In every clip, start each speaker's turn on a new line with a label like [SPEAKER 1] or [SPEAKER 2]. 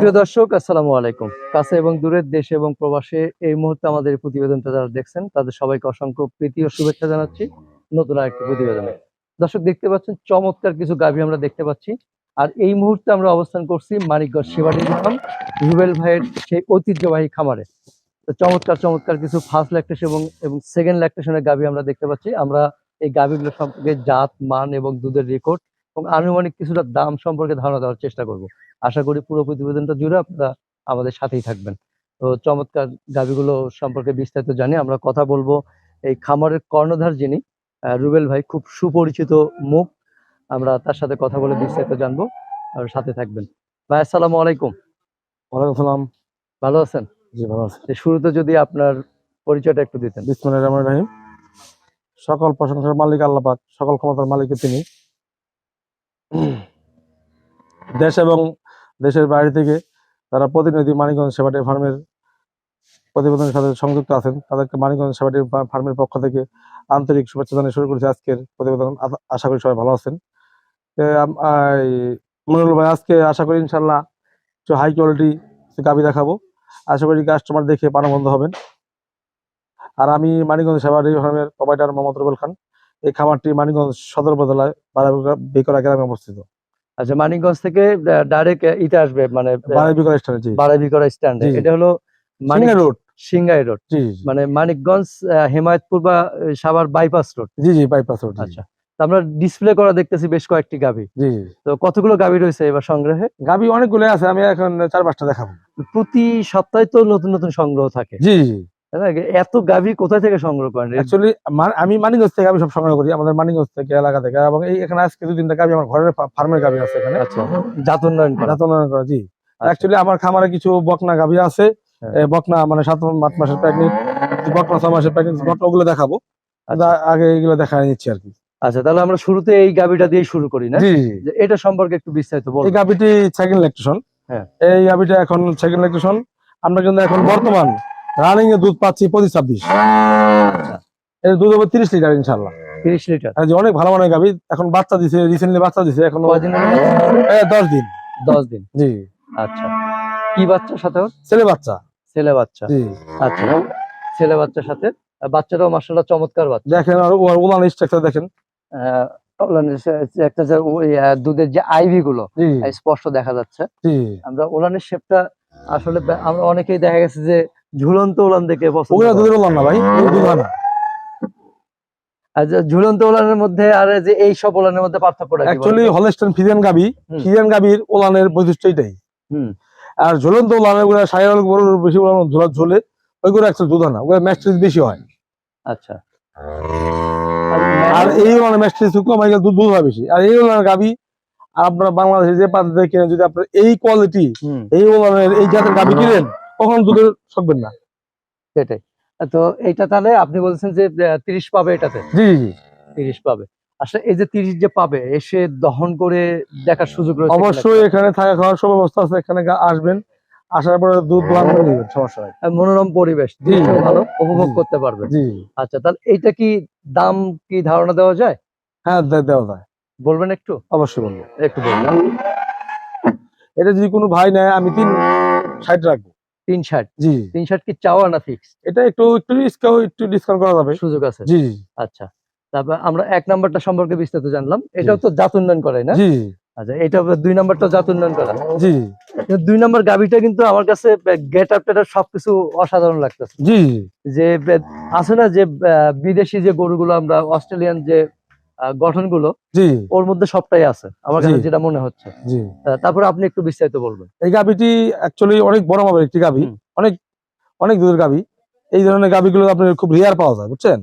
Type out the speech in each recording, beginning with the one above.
[SPEAKER 1] প্রিয় দর্শক, আসসালামু আলাইকুম। কাছে এবং দূরের দেশে এবং প্রবাসে এই মুহূর্তে আমাদের প্রতিবেদনটা যারা দেখছেন, তাদের সবাইকে অসংখ্য প্রীতি ও শুভেচ্ছা জানাচ্ছি নতুন আরেকটি প্রতিবেদনে। দর্শক, দেখতে পাচ্ছেন চমৎকার কিছু গাভী আমরা দেখতে পাচ্ছি। আর এই মুহূর্তে আমরা অবস্থান করছি মানিকগঞ্জ শিবাড়ি ফার্ম রুবেল ভাইয়ের সেই ঐতিহ্যবাহী খামারে। তো চমৎকার চমৎকার কিছু ফার্স্ট ল্যাকটেশন এবং এবং সেকেন্ড ল্যাকটেশনের গাভী আমরা দেখতে পাচ্ছি। আমরা এই গাভীগুলো সম্পর্কে জাত, মান এবং দুধের রেকর্ড এবং আনুমানিক কিছুটা দাম সম্পর্কে ধারণা দেওয়ার চেষ্টা করব। আশা করি পুরো প্রতিবেদনটা জুড়ে আপনারা আমাদের সাথেই থাকবেন। তো চমৎকার গাভীগুলো সম্পর্কে বিস্তারিত জানি আমরা কথা বলব এই খামারের কর্ণধার যিনি রুবেল ভাই খুব সুপরিচিত মুখ। আমরা তার সাথে কথা বলে বিস্তারিত জানব আর সাথে থাকবেন। ভাই আসসালামু আলাইকুম।
[SPEAKER 2] ওয়ালাইকুম আসসালাম
[SPEAKER 1] ভালো আছেন?
[SPEAKER 2] জি ভালো আছি।
[SPEAKER 1] শুরুতে যদি আপনার পরিচয়টা একটু দিতেন।
[SPEAKER 2] বিসমুল্লাহ রহমান রহিম। সকল প্রশংসার মালিক আল্লাহ পাক সকল ক্ষমতার মালিক তিনি। দেশ এবং দেশের বাইরে থেকে তারা প্রতিনিধি মানিকগঞ্জ সেবাটি ফার্মের প্রতিবেদনের সাথে সংযুক্ত আছেন। তাদেরকে মানিকগঞ্জ সেবাটি ফার্মের পক্ষ থেকে আন্তরিক শুভেচ্ছা জানিয়ে শুরু করেছি আজকের প্রতিবেদন। আশা করি সবাই ভালো আছেন। মনিরুল ভাই, আজকে আশা করি ইনশাল্লাহ কিছু হাই কোয়ালিটি গাবি দেখাবো। আশা করি কাস্টমার দেখে প্রাণবন্ধ হবেন। আর আমি মানিকগঞ্জ সেবারি ফার্মের প্রোভাইডার মোহাম্মদ রুবেল খান। এই খামারটি মানিকগঞ্জ সদর উপজেলায় বেকরা গ্রামে অবস্থিত।
[SPEAKER 1] আচ্ছা মানিকগঞ্জ থেকে ডাইরেক্ট ইতে আসবে মানে
[SPEAKER 2] বাড়ি বিকরা স্টানে জি।
[SPEAKER 1] বারাবিকরা স্ট্যান্ড। এটা হলো মানিক
[SPEAKER 2] রোড।
[SPEAKER 1] সিংগাই রোড। মানে মানিকগঞ্জ হেমায়তপুর বা সাভার বাইপাস রোড
[SPEAKER 2] জি জি বাইপাস রোড
[SPEAKER 1] আচ্ছা আমরা ডিসপ্লে করা দেখতেছি বেশ কয়েকটি গাভি।
[SPEAKER 2] জি
[SPEAKER 1] তো কতগুলো গাভি রয়েছে এবার সংগ্রহে?
[SPEAKER 2] গাবি অনেকগুলো আছে আমি এখন চার পাঁচটা দেখাবো।
[SPEAKER 1] প্রতি সপ্তাহে তো নতুন নতুন সংগ্রহ থাকে।
[SPEAKER 2] জি জি?
[SPEAKER 1] এত গাভি কোথা থেকে সংগ্রহ করেন?
[SPEAKER 2] অ্যাকচুয়ালি আমি মানিকগঞ্জ থেকে আমি সব সংগ্রহ করি আমাদের মানিকগঞ্জ থেকে এলাকা থেকে এবং এই এখানে আজকে দু তিনটা গাবি আমার ঘরের ফার্মের গাবি আছে এখানে।
[SPEAKER 1] আচ্ছা জাত উন্নয়ন করা।
[SPEAKER 2] জাত উন্নয়ন করা, জি।
[SPEAKER 1] আচ্ছা।
[SPEAKER 2] অ্যাকচুয়ালি আমার খামারে কিছু বকনা গাভি আছে
[SPEAKER 1] হ্যাঁ।
[SPEAKER 2] বকনা মানে সাত আট মাসের প্রেগনেন্ট বকনা ছ মাসের প্রেগনেন্ট ওগুলো দেখাবো।
[SPEAKER 1] আচ্ছা।
[SPEAKER 2] আগে এগুলো দেখা নিচ্ছি আর কি।
[SPEAKER 1] আচ্ছা তাহলে আমরা শুরুতে এই গাভিটা দিয়ে শুরু করি না? এটা সম্পর্কে একটু বিস্তারিত
[SPEAKER 2] এই
[SPEAKER 1] বলুন
[SPEAKER 2] গাভিটি সেকেন্ড ল্যাকটেশন
[SPEAKER 1] হ্যাঁ।
[SPEAKER 2] এই গাভিটা এখন সেকেন্ড ল্যাকটেশন আমরা কিন্তু এখন বর্তমান রানিং এ দুধ পাচ্ছি পঁচিশ ছাব্বিশ। এর দুধ হবে তিরিশ লিটার ইনশাল্লাহ
[SPEAKER 1] তিরিশ লিটার?
[SPEAKER 2] অনেক ভালো মানের গাভি এখন বাচ্চা দিছে রিসেন্টলি বাচ্চা দিছে এখন
[SPEAKER 1] কদিন
[SPEAKER 2] দশ দিন।
[SPEAKER 1] দশ দিন?
[SPEAKER 2] জি।
[SPEAKER 1] আচ্ছা। কি বাচ্চার সাথে
[SPEAKER 2] ছেলে বাচ্চা।
[SPEAKER 1] ছেলে বাচ্চা।
[SPEAKER 2] জি।
[SPEAKER 1] আচ্ছা। ছেলে বাচ্চার সাথে? আর বাচ্চাটাও মাসাল্লাহ চমৎকার বাচ্চা।
[SPEAKER 2] দেখেন আর ওর উলান স্ট্রাকচার দেখেন।
[SPEAKER 1] একটা যে ওই, দুধের যে আইভি গুলো স্পষ্ট দেখা যাচ্ছে।
[SPEAKER 2] জি।
[SPEAKER 1] আমরা ওলানের শেপটা আসলে আমরা অনেকেই দেখা গেছে যে ঝুলন্ত ওলান দেখে পছন্দ।
[SPEAKER 2] দুধের উলান না ভাই না।
[SPEAKER 1] আর ঝুলন্ত ওলানের মধ্যে আর এই যে এই সব ওলানের মধ্যে পার্থক্যটা কি
[SPEAKER 2] অ্যাকচুয়ালি
[SPEAKER 1] বলেন
[SPEAKER 2] ফিজিয়ান গাবি ফিজিয়ান গাবির উলানের বৈশিষ্ট্য এটাই। আর ঝুলন্ত উলানেরগুলো বড় বেশি উলান ঝোলা ঝোলে ওইগুলো অ্যাকচুয়ালি দুধ না ওগুলো ম্যাস্ট্রিজ বেশি হয়।
[SPEAKER 1] আচ্ছা।
[SPEAKER 2] আর এই উলানের ম্যাস্ট্রিজ কম দুধ দুধ হয় বেশি। আর এই উলানের গাবি আপনার বাংলাদেশে যে প্রান্ত কিনে যদি আপনার এই কোয়ালিটি এই উলানের এই জাতের গাবি কিনেন কখন দুধের থাকবেন না।
[SPEAKER 1] সেটাই। তো এইটা তাহলে আপনি বলছেন যে তিরিশ পাবে এটাতে?
[SPEAKER 2] জি জি
[SPEAKER 1] তিরিশ পাবে। আসলে এই যে তিরিশ যে পাবে এসে দহন করে দেখার সুযোগ রয়েছে
[SPEAKER 2] অবশ্যই এখানে থাকা খাওয়ার সব ব্যবস্থা আছে এখানে আসবেন আসার পরে দুধ দোয়ান করে দিবেন সমস্যা নাই।
[SPEAKER 1] মনোরম পরিবেশ
[SPEAKER 2] জি।
[SPEAKER 1] ভালো উপভোগ করতে পারবে
[SPEAKER 2] জি।
[SPEAKER 1] আচ্ছা তাহলে এইটা কি দাম কি ধারণা দেওয়া যায়?
[SPEAKER 2] হ্যাঁ দেওয়া যায়।
[SPEAKER 1] বলবেন একটু?
[SPEAKER 2] অবশ্যই বলব।
[SPEAKER 1] একটু বলবেন।
[SPEAKER 2] এটা যদি কোনো ভাই নেয় আমি তিন ষাট রাখব।
[SPEAKER 1] তিন ষাট
[SPEAKER 2] জি
[SPEAKER 1] তিন ষাট কি চাওয়া না ফিক্স
[SPEAKER 2] এটা একটু একটু একটু ডিসকাউন্ট করা যাবে।
[SPEAKER 1] সুযোগ আছে।
[SPEAKER 2] জি
[SPEAKER 1] আচ্ছা। তারপর আমরা এক নাম্বারটা সম্পর্কে বিস্তারিত জানলাম। এটাও তো জাত উন্নয়ন করে না?
[SPEAKER 2] জি
[SPEAKER 1] আচ্ছা এটা দুই নাম্বারটা জাত উন্নয়ন করা।
[SPEAKER 2] জি
[SPEAKER 1] দুই নাম্বার গাভিটা কিন্তু আমার কাছে গেট আপ টেট সবকিছু অসাধারণ লাগতেছে।
[SPEAKER 2] জি
[SPEAKER 1] যে আছে না যে বিদেশি যে গরুগুলো আমরা অস্ট্রেলিয়ান যে গঠনগুলো
[SPEAKER 2] জি।
[SPEAKER 1] ওর মধ্যে সবটাই আছে আমার কাছে যেটা মনে হচ্ছে।
[SPEAKER 2] জি।
[SPEAKER 1] তারপরে আপনি একটু বিস্তারিত বলবেন।
[SPEAKER 2] এই গাবিটি অ্যাকচুয়ালি অনেক বড় মাপের একটি গাবি অনেক অনেক দুধের গাবি এই ধরনের গাবিগুলো আপনার খুব রেয়ার পাওয়া যায় বুঝছেন?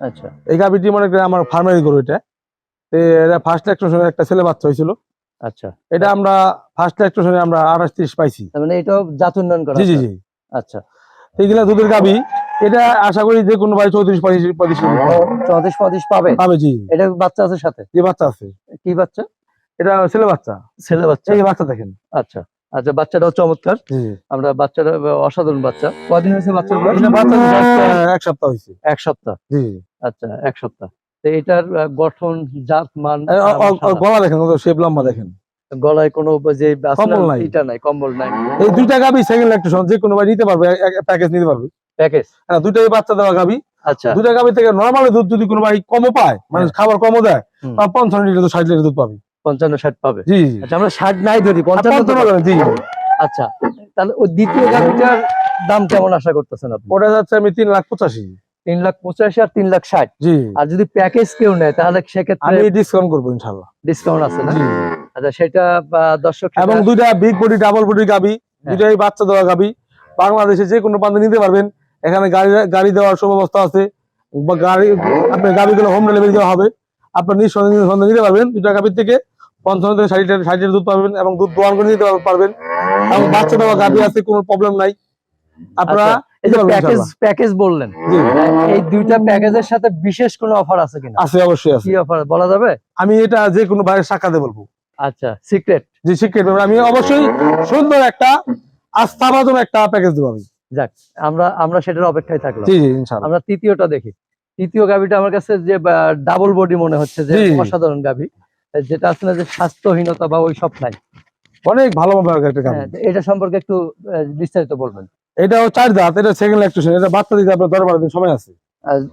[SPEAKER 1] আচ্ছা।
[SPEAKER 2] এই গাবিটি মনে করেন আমার ফার্মের গরু এটা। এটা ফার্স্ট ইলেকট্রনের একটা ছেলে বাচ্চা হয়েছিল।
[SPEAKER 1] আচ্ছা।
[SPEAKER 2] এটা আমরা ফার্স্ট ইলেকট্রনে আমরা আঠাশ ত্রিশ পাইছি।
[SPEAKER 1] মানে এটাও জাত উন্নয়ন করা
[SPEAKER 2] জি জি জি।
[SPEAKER 1] আচ্ছা।
[SPEAKER 2] এইগুলা দুধের গাবি এটা আশা করি যে কোনো ভাই চৌত্রিশ পঁয়ত্রিশ পঁয়ত্রিশ
[SPEAKER 1] চৌত্রিশ পঁয়ত্রিশ পাবে?
[SPEAKER 2] পাবে জি।
[SPEAKER 1] এটা বাচ্চা আছে সাথে?
[SPEAKER 2] যে বাচ্চা আছে।
[SPEAKER 1] কি বাচ্চা?
[SPEAKER 2] এটা ছেলে বাচ্চা।
[SPEAKER 1] ছেলে বাচ্চা।
[SPEAKER 2] এই বাচ্চা দেখেন।
[SPEAKER 1] আচ্ছা। আচ্ছা বাচ্চাটাও চমৎকার। আমরা বাচ্চাটা অসাধারণ বাচ্চা। কদিন হয়েছে বাচ্চার
[SPEAKER 2] বাচ্চা এক সপ্তাহ হয়েছে।
[SPEAKER 1] এক সপ্তাহ?
[SPEAKER 2] জি।
[SPEAKER 1] আচ্ছা এক সপ্তাহ। তো এটার গঠন জাত মান।
[SPEAKER 2] গলা দেখেন শেপ লম্বা দেখেন।
[SPEAKER 1] গলায় কোনো যে
[SPEAKER 2] কম্বল নাই।
[SPEAKER 1] ইটা নাই কম্বল নাই।
[SPEAKER 2] এই দুইটা গাবি সেকেন্ড ল্যাকটেশন যে কোনো নিতে পারবে প্যাকেজ নিতে পারবে।
[SPEAKER 1] প্যাকেজ
[SPEAKER 2] হ্যাঁ দুইটাই বাচ্চা দেওয়া গাবি।
[SPEAKER 1] আচ্ছা।
[SPEAKER 2] দুইটা গাবি থেকে নর্মালি দুধ যদি কোনো ভাই কমও পায় মানে। খাবার কমও দেয়। পঞ্চান্ন লিটার ষাট লিটার দুধ পাবে।
[SPEAKER 1] পঞ্চান্ন ষাট পাবে।
[SPEAKER 2] জি
[SPEAKER 1] আচ্ছা আমরা ষাট নাই ধরি পঞ্চান্ন তো
[SPEAKER 2] পঞ্চান্ন। জি
[SPEAKER 1] আচ্ছা তাহলে ওই দ্বিতীয় গাড়িটার দাম কেমন আশা করতেছেন আপনি?
[SPEAKER 2] ওটা যাচ্ছে আমি তিন লাখ পঁচাশি।
[SPEAKER 1] তিন লাখ পঁচাশি আর তিন লাখ ষাট।
[SPEAKER 2] জি।
[SPEAKER 1] আর যদি প্যাকেজ কেউ নেয় তাহলে সেক্ষেত্রে
[SPEAKER 2] আমি ডিসকাউন্ট করব ইনশাল্লাহ
[SPEAKER 1] ডিসকাউন্ট আছে না? আচ্ছা সেটা দর্শক
[SPEAKER 2] এবং দুইটা বিগ বডি ডাবল বডি গাবি
[SPEAKER 1] হ্যাঁ।
[SPEAKER 2] দুইটাই বাচ্চা দেওয়া গাবি। বাংলাদেশে যে কোনো প্রান্তে নিতে পারবেন। এখানে গাড়ি গাড়ি দেওয়ার সুব্যবস্থা আছে। বা গাড়ি আপনার গাড়িগুলো হোম ডেলিভারি দেওয়া হবে। আপনার নিঃসন্দেহে নিতে পারবেন। দুইটা গাবির থেকে পঞ্চান্ন থেকে ষাট লিটার ষাট লিটার দুধ পাবেন এবং দুধ দোয়ান করে নিতে পারবেন। এবং বাচ্চা দেওয়া গাবি আছে কোনো প্রবলেম নাই। আপনারা
[SPEAKER 1] আচ্ছা, এই যে প্যাকেজ প্যাকেজ বললেন এই দুইটা প্যাকেজের সাথে বিশেষ কোনো অফার আছে কিনা?
[SPEAKER 2] আছে অবশ্যই আছে।
[SPEAKER 1] কি অফার বলা যাবে?
[SPEAKER 2] আমি এটা যে কোনো ভাইয়ের সাক্ষাতে বলব।
[SPEAKER 1] আচ্ছা সিক্রেট
[SPEAKER 2] যে শিক্ষিত আমি অবশ্যই সুন্দর একটা আস্থাভাজন একটা প্যাকেজ দেবো আমি।
[SPEAKER 1] যাক আমরা আমরা সেটার অপেক্ষায় থাকলাম। আমরা তৃতীয়টা দেখি। তৃতীয় গাভিটা আমার কাছে যে ডাবল বডি মনে হচ্ছে যে অসাধারণ গাভি। যেটা আছে না যে স্বাস্থ্যহীনতা বা ওই সব নাই।
[SPEAKER 2] অনেক ভালো
[SPEAKER 1] হ্যাঁ, এটা সম্পর্কে একটু বিস্তারিত বলবেন।
[SPEAKER 2] এটাও চার দাঁত এটা সেকেন্ড ল্যাকটেশন এটা বাচ্চা দিতে আপনার দশ বারো দিন সময় আছে।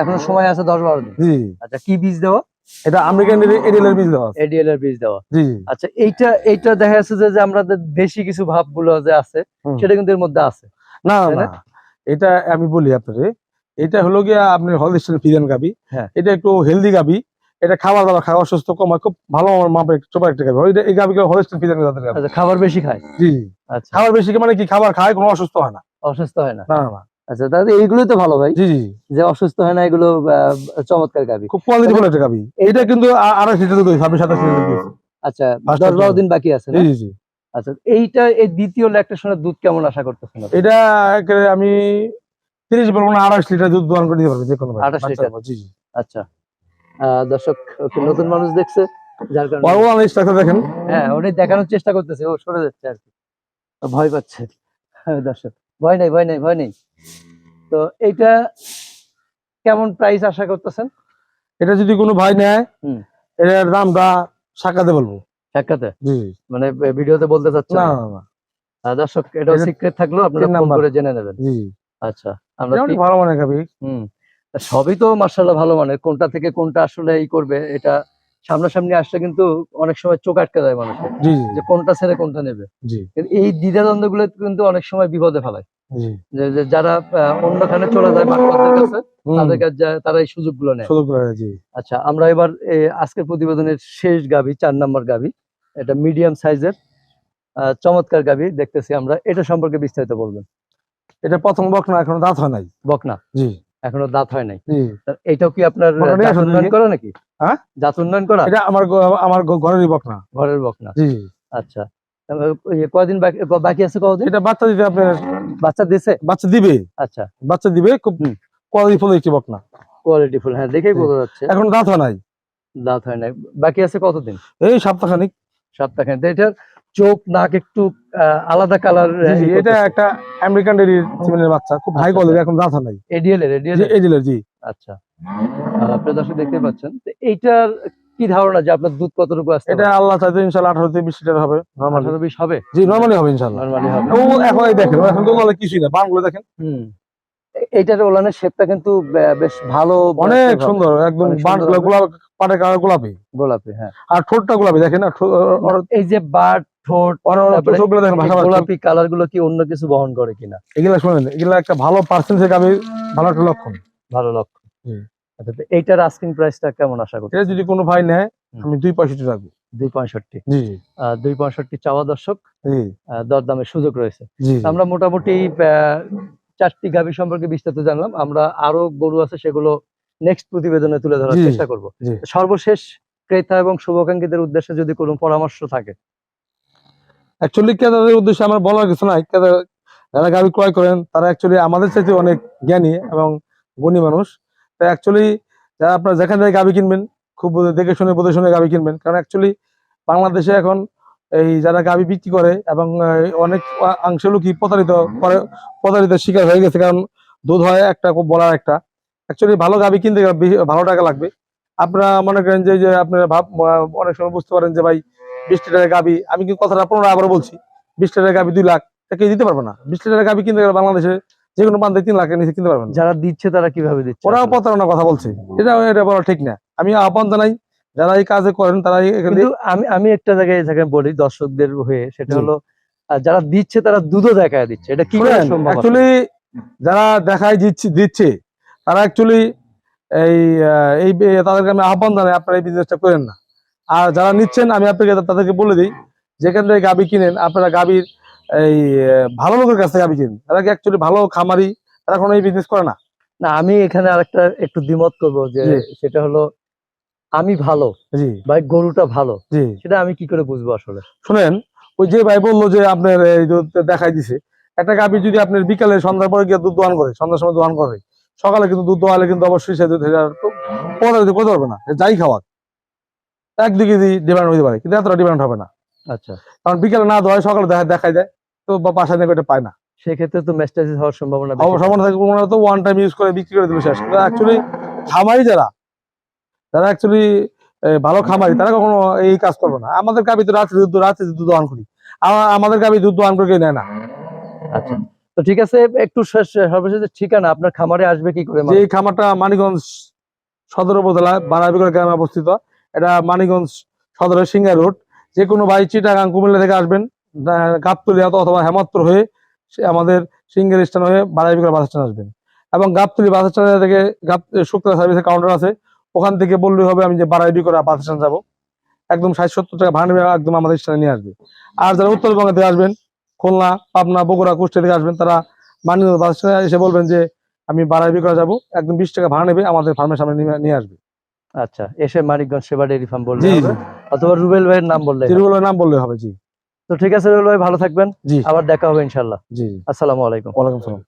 [SPEAKER 1] এখনও সময় আছে দশ বারো দিন?
[SPEAKER 2] জি।
[SPEAKER 1] আচ্ছা কি বীজ দেওয়া?
[SPEAKER 2] এটা আমেরিকান এডিএলের বীজ দেওয়া
[SPEAKER 1] এডিএল এর বীজ দেওয়া।
[SPEAKER 2] জি।
[SPEAKER 1] আচ্ছা এইটা এইটা দেখা যাচ্ছে যে যে আমাদের দেশি কিছু ভাবগুলো যে আছে সেটা কিন্তু এর মধ্যে আছে।
[SPEAKER 2] না না? এটা আমি বলি আপনারে এটা হলো গিয়া আপনি ফিজান গাবি।
[SPEAKER 1] হ্যাঁ।
[SPEAKER 2] এটা একটু হেলদি গাবি। এটা খাবার দাবার খাওয়া অসুস্থ কমা খুব ভালো মাপের চোপা একটা গাবি। এই গাবিকে হলস্টেন ফিজান জাতের গাবি।
[SPEAKER 1] আচ্ছা খাবার বেশি খায়?
[SPEAKER 2] জি।
[SPEAKER 1] আচ্ছা।
[SPEAKER 2] খাবার বেশি মানে কি খাবার খায় কোনো অসুস্থ হয় না।
[SPEAKER 1] অসুস্থ হয় না?
[SPEAKER 2] না না,
[SPEAKER 1] আচ্ছা তাহলে এইগুলোই তো ভালো ভাই।
[SPEAKER 2] জি জি।
[SPEAKER 1] যে অসুস্থ হয় না এগুলো চমৎকার গাবি।
[SPEAKER 2] খুব কোয়ালিটিফুল একটা গাবি। এটা কিন্তু আ- আড়াই লিটার দুধ ছাব্বিশ সাতাশ লিটার
[SPEAKER 1] আচ্ছা দশ বারো দিন বাকি আছে
[SPEAKER 2] জি জি।
[SPEAKER 1] আচ্ছা এইটা এই দ্বিতীয় ল্যাকটেশনের দুধ কেমন আশা করতেছেন?
[SPEAKER 2] এটা আমি তিরিশ বলব না আড়াইশ লিটার দুধ দোয়ান করে দিতে পারব যে কোনো।
[SPEAKER 1] 28 লিটার?
[SPEAKER 2] জি জি
[SPEAKER 1] আচ্ছা দর্শক নতুন মানুষ দেখছে যার কারণে
[SPEAKER 2] দেখেন
[SPEAKER 1] হ্যাঁ উনি দেখানোর চেষ্টা করতেছে ও সরে যাচ্ছে আর কি ভয় পাচ্ছে হ্যাঁ, দর্শক ভয় নেই ভয় নেই ভয় নেই তো এইটা কেমন প্রাইস আশা করতেছেন
[SPEAKER 2] এটা যদি কোনো ভাই নেয়। এটার দামটা সাক্ষাতে বলব
[SPEAKER 1] সাক্ষাতে মানে ভিডিওতে বলতে চাচ্ছেন?
[SPEAKER 2] না
[SPEAKER 1] না? দর্শক এটা সিক্রেট থাকল আপনারা ফোন করে জেনে নেবেন। আচ্ছা আমরা
[SPEAKER 2] ভালো মানে
[SPEAKER 1] হুম সবই তো মার্শাল্লাহ ভালো মানে কোনটা থেকে কোনটা আসলে এই করবে এটা সামনাসামনি আসলে কিন্তু অনেক সময় চোখ আটকে যায় মানুষের যে কোনটা ছেড়ে কোনটা নেবে। এই দ্বিধাদ্বন্দ্বগুলো কিন্তু অনেক সময় বিপদে ফেলায়। যে যারা অন্যখানে চলে যায় কাছে তাদের কাছে তারা এই সুযোগগুলো
[SPEAKER 2] জি।
[SPEAKER 1] আচ্ছা আমরা এবার আজকের প্রতিবেদনের শেষ গাবি চার নম্বর গাবি এটা মিডিয়াম সাইজের চমৎকার গাবি দেখতেছি আমরা। এটা সম্পর্কে বিস্তারিত বলবেন?
[SPEAKER 2] এটা প্রথম বক না এখনও দাঁত হয় নাই।
[SPEAKER 1] বকনা?
[SPEAKER 2] জি।
[SPEAKER 1] এখনও দাঁত হয় নাই? এটাও কি আপনার
[SPEAKER 2] বকনা
[SPEAKER 1] জাত উন্নয়ন করা নাকি?
[SPEAKER 2] হ্যাঁ?
[SPEAKER 1] জাত উন্নয়ন করা?
[SPEAKER 2] এটা আমার আমার ঘরেরই বক না
[SPEAKER 1] ঘরের বকনা?
[SPEAKER 2] জি।
[SPEAKER 1] আচ্ছা। কয়দিন বাকি আছে কদিন
[SPEAKER 2] এটা বাচ্চা দিতে আপনার
[SPEAKER 1] বাচ্চা দিছে?
[SPEAKER 2] বাচ্চা দিবে।
[SPEAKER 1] আচ্ছা।
[SPEAKER 2] বাচ্চা দিবে খুব কোয়ালিটি ফুল একটি বক না
[SPEAKER 1] কোয়ালিটি ফুল হ্যাঁ দেখেই বোঝা যাচ্ছে।
[SPEAKER 2] এখন দাঁত হয় নাই।
[SPEAKER 1] দাঁত হয় নাই। বাকি আছে কতদিন?
[SPEAKER 2] এই সপ্তাহখানিক।
[SPEAKER 1] সপ্তাহখানে তো এটার চোখ নাক একটু আলাদা কালার
[SPEAKER 2] এটা একটা আমেরিকান সিমেন্টের বাচ্চা খুব হাই কোয়ালিটি এখন দাঁত নাই।
[SPEAKER 1] এডিএল এর এডিএল
[SPEAKER 2] জি জি।
[SPEAKER 1] আচ্ছা। আহ, আপনার দর্শক দেখতে পাচ্ছেন। তো এইটার কি ধারণা যে আপনার দুধ কতটুকু আসছে
[SPEAKER 2] এটা আল্লাহ চাইতে ইনশাল্লাহ আঠারো থেকে বিশ লিটার হবে নর্মালি
[SPEAKER 1] আঠারো বিশ হবে?
[SPEAKER 2] জি নর্মালি হবে ইনশাল্লাহ
[SPEAKER 1] নর্মালি হবে।
[SPEAKER 2] ও এখন দেখেন এখন তো কিছুই না বানগুলো দেখেন।
[SPEAKER 1] হুম। এইটার ওলানের শেপটা কিন্তু বেশ ভালো
[SPEAKER 2] অনেক সুন্দর একদম। গোলাপ পাটে কালার গোলাপি।
[SPEAKER 1] গোলাপি হ্যাঁ।
[SPEAKER 2] আর ঠোঁটটা গোলাপি দেখেন না
[SPEAKER 1] এই যে বাট ঠোঁট গোলাপি কালারগুলো কি অন্য কিছু বহন করে কিনা?
[SPEAKER 2] এগুলা শুনেন এগুলা একটা ভালো পার্সেন্টেজ আমি ভালো একটা লক্ষণ।
[SPEAKER 1] ভালো লক্ষ্য
[SPEAKER 2] হুম।
[SPEAKER 1] আচ্ছা এইটার আস্কিং প্রাইসটা কেমন আশা
[SPEAKER 2] এটা যদি কোনো ভাই নেয় আমি দুই পঁয়ষট্টি রাখব
[SPEAKER 1] দুই পঁয়ষট্টি। দুই পঁয়ষট্টি চাওয়া দর্শক দরদামের সুযোগ রয়েছে। আমরা মোটামুটি চারটি গাভী সম্পর্কে বিস্তারিত জানলাম। আমরা আরও গরু আছে সেগুলো নেক্সট প্রতিবেদনে তুলে ধরার চেষ্টা করব। সর্বশেষ ক্রেতা এবং শুভাকাঙ্ক্ষীদের উদ্দেশ্যে যদি কোনো পরামর্শ থাকে।
[SPEAKER 2] অ্যাকচুয়ালি ক্রেতাদের উদ্দেশ্যে আমার বলার কিছু নাই। ক্রেতা যারা গাড়ি ক্রয় করেন তারা অ্যাকচুয়ালি আমাদের চাইতে অনেক জ্ঞানী এবং গুণী মানুষ। তাই অ্যাকচুয়ালি যারা আপনার যেখান থেকে গাবি কিনবেন খুব দেখে শুনে বুঝে শুনে গাবি কিনবেন। কারণ অ্যাকচুয়ালি বাংলাদেশে এখন এই যারা গাবি বিক্রি করে এবং অনেক অংশ লোকই প্রতারিত করে প্রতারিত শিকার হয়ে গেছে। কারণ দুধ হয় একটা খুব বলার একটা। অ্যাকচুয়ালি ভালো গাবি কিনতে গেলে ভালো টাকা লাগবে। আপনারা মনে করেন যে যে আপনারা ভাব অনেক সময় বুঝতে পারেন যে ভাই বিশ লিটারের গাবি আমি কিন্তু কথাটা পনেরো আবার বলছি বিশ লিটারের গাবি দুই লাখ কেউ দিতে পারবে না। বিশ লিটারের গাবি কিনতে গেলে বাংলাদেশে যে কোনো প্রান্তে তিন লাখের নিচে কিনতে পারবেন
[SPEAKER 1] যারা দিচ্ছে তারা কীভাবে দিচ্ছে?
[SPEAKER 2] ওরাও প্রতারণার কথা বলছে। এটা এটা বলা ঠিক না। আমি আহ্বান জানাই যারা এই কাজে করেন তারা
[SPEAKER 1] কিন্তু আমি আমি একটা জায়গায় বলি দর্শকদের হয়ে সেটা হলো যারা দিচ্ছে তারা দুধও দেখায় দিচ্ছে। এটা কি করে সম্ভব
[SPEAKER 2] অ্যাকচুয়ালি যারা দেখায় দিচ্ছে দিচ্ছে তারা অ্যাকচুয়ালি এই এই তাদেরকে আমি আহ্বান জানাই আপনারা এই বিজনেসটা করেন না। আর যারা নিচ্ছেন আমি আপনাকে তাদেরকে বলে দিই যেখান থেকে গাবি কিনেন আপনারা গাবির এই ভালো লোকের কাছ থেকে গাবি কিনেন। তারা কি অ্যাকচুয়ালি ভালো খামারি? তারা কোনো এই বিজনেস করে না?
[SPEAKER 1] না আমি এখানে আরেকটা একটু দ্বিমত করব যে সেটা হলো আমি ভালো
[SPEAKER 2] জি
[SPEAKER 1] বা গরুটা ভালো
[SPEAKER 2] জি
[SPEAKER 1] সেটা আমি কি করে বুঝব আসলে
[SPEAKER 2] শুনেন ওই যে ভাই বলল যে আপনার এই দেখাই দিছে একটা গাভী যদি আপনার বিকালে সন্ধ্যার পরে গিয়ে দুধ দোয়ান করে সন্ধ্যার সময় দোয়ান করে সকালে কিন্তু দুধ দোয়ালে কিন্তু অবশ্যই সে দুধ পদার্থ করতে পারবে না যাই খাওয়াক এক দুই কেজি ডিমান্ড হতে পারে কিন্তু এতটা ডিমান্ড হবে না
[SPEAKER 1] আচ্ছা
[SPEAKER 2] কারণ বিকালে না দোয়ায় সকালে দেখা দেখাই দেয় তো বা বাসায় নিয়ে এটা পায় না
[SPEAKER 1] সেক্ষেত্রে তো ম্যাস্টাইসিস হওয়ার সম্ভাবনা
[SPEAKER 2] সম্ভাবনা থাকে ওনারা তো ওয়ান টাইম ইউজ করে বিক্রি করে দিবে শেষ অ্যাকচুয়ালি খামারি যারা যারা অ্যাকচুয়ালি ভালো খামারি তারা কখনো এই কাজ করবে না। আমাদের গাভী তো রাত্রে দুধ রাত্রে দুধ দোয়ান করি। আমাদের গাভী দুধ দোয়ান করে নেয় না।
[SPEAKER 1] আচ্ছা। তো ঠিক আছে একটু শেষ সর্বশেষ ঠিকানা আপনার খামারে আসবে কি করে
[SPEAKER 2] এই খামারটা মানিকগঞ্জ সদর উপজেলা বারাবিগড় গ্রামে অবস্থিত এটা মানিকগঞ্জ সদরের সিঙ্গা রোড। যে কোনো ভাই চিটাগাং কুমিল্লা থেকে আসবেন আহ, গাবতলী অথবা হেমাত্র হয়ে আমাদের সিঙ্গের স্ট্যান্ড হয়ে বারাবিগড় বাস স্ট্যান্ড আসবেন। এবং গাবতলী বাস স্ট্যান্ড থেকে গাব শুক্লা সার্ভিসের কাউন্টার আছে। ওখান থেকে বললেই হবে আমি যে বারাইডি করে স্ট্যান্ড যাব। একদম ষাট সত্তর টাকা ভাড়া নেবে একদম আমাদের স্ট্যান্ডে নিয়ে আসবে। আর যারা উত্তরবঙ্গে থেকে আসবেন খুলনা পাবনা বগুড়া কুষ্টিয়া থেকে আসবেন তারা মানিকগঞ্জ বাস স্ট্যান্ডে এসে বলবেন যে আমি বারাইডি করে যাব একদম বিশ টাকা ভাড়া নেবে আমাদের ফার্মের সামনে নিয়ে- আসবে।
[SPEAKER 1] আচ্ছা এসে মানিকগঞ্জ সেবা ডেয়ারি ফার্ম বললে অথবা রুবেল ভাইয়ের নাম বললে হবে।
[SPEAKER 2] জিরুগুলোর নাম বললে হবে জি।
[SPEAKER 1] তো ঠিক আছে রুবেল ভাই ভালো থাকবেন।
[SPEAKER 2] জি।
[SPEAKER 1] আবার দেখা হবে ইনশাল্লাহ
[SPEAKER 2] জি জি।
[SPEAKER 1] আসসালামু আলাইকুম।
[SPEAKER 2] ওয়ালাইকুম সালাম।